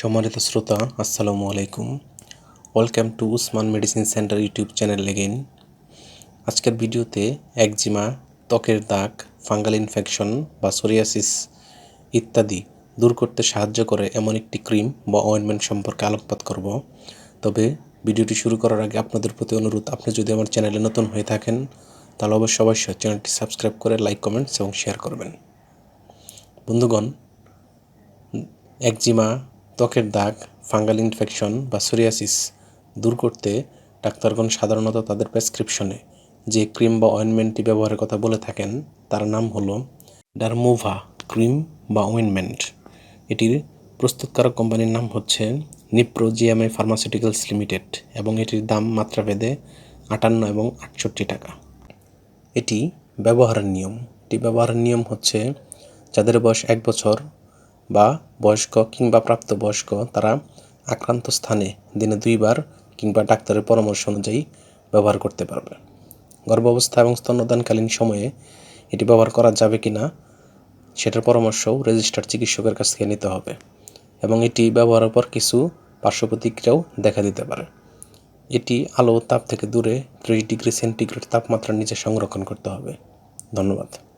সম্মানিত শ্রোতা, আসসালামু আলাইকুম। Welcome to Usman medicine centre YouTube channel again আজকের ভিডিওতে একজিমা, ত্বকের দাগ, ফাঙ্গাল ইনফেকশন বা সোরিয়াসিস ইত্যাদি দূর করতে সাহায্য করে এমন একটি ক্রিম বা অয়েনমেন্ট সম্পর্কে আলোকপাত করব। তবে ভিডিওটি শুরু করার আগে আপনাদের প্রতি অনুরোধ, আপনি যদি আমার চ্যানেলে নতুন হয়ে থাকেন, তাহলে অবশ্যই অবশ্যই চ্যানেলটি সাবস্ক্রাইব করে লাইক, কমেন্টস এবং শেয়ার করবেন। বন্ধুগণ, একজিমা ত্বকের দাগ, ফাঙ্গাল ইনফেকশন বা সোরিয়াসিস দূর করতে ডাক্তারগণ সাধারণত তাদের প্রেসক্রিপশনে যে ক্রিম বা অয়েনমেন্টটি ব্যবহারের কথা বলে থাকেন, তার নাম হলো ডারমোভা ক্রিম বা অয়েনমেন্ট। এটির প্রস্তুতকারক কোম্পানির নাম হচ্ছে নিপ্রো জিএমআই ফার্মাসিউটিক্যালস লিমিটেড এবং এটির দাম মাত্রা মাত্রাভেদে আটান্ন এবং আটষট্টি টাকা। এটি ব্যবহারের নিয়ম। এটি ব্যবহারের নিয়ম হচ্ছে, যাদের বয়স এক বছর বা বয়স্ক কিংবা প্রাপ্তবয়স্ক তারা আক্রান্ত স্থানে দিনে দুইবার কিংবা ডাক্তারের পরামর্শ অনুযায়ী ব্যবহার করতে পারবে। গর্ভাবস্থা এবং স্তন্যদানকালীন সময়ে এটি ব্যবহার করা যাবে কি না সেটার পরামর্শও রেজিস্টার্ড চিকিৎসকের কাছ থেকে নিতে হবে এবং এটি ব্যবহারের পর কিছু পার্শ্ব প্রতিক্রিয়াও দেখা দিতে পারে। এটি আলো তাপ থেকে দূরে ত্রিশ ডিগ্রি সেন্টিগ্রেড তাপমাত্রার নিচে সংরক্ষণ করতে হবে। ধন্যবাদ।